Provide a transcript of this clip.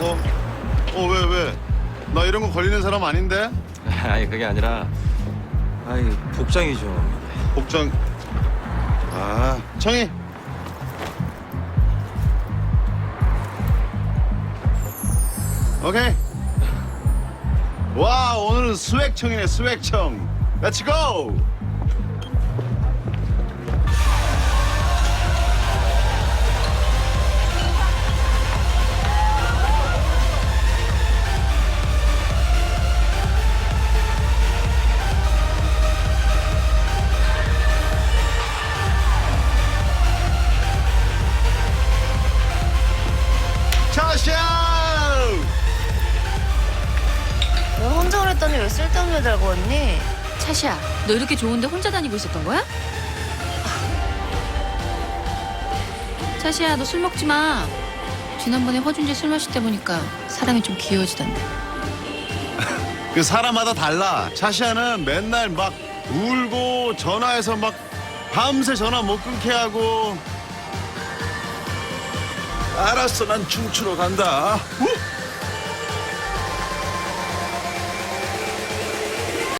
어, 어, 왜, 왜? 나 이런 거 걸리는 사람 아닌데? 아니 그게 아니라 아이 복장이 좀 복장. 아, 청이. 오케이. 와, 오늘은 스웩청이네, 스웩청. 렛츠 차샤! 너 혼자 그랬더니 왜 쓸데없는 애 달고 왔니? 차시야, 너 이렇게 좋은데 혼자 다니고 있었던 거야? 차시야, 너술 먹지 마. 지난번에 허준재 술 마실 때 보니까 사람이 좀 귀여워지던데. 그 사람마다 달라. 차샤는 맨날 막 울고 전화해서 막 밤새 전화 못 끊게 하고. 알았어, 난 춤추러 간다. 우!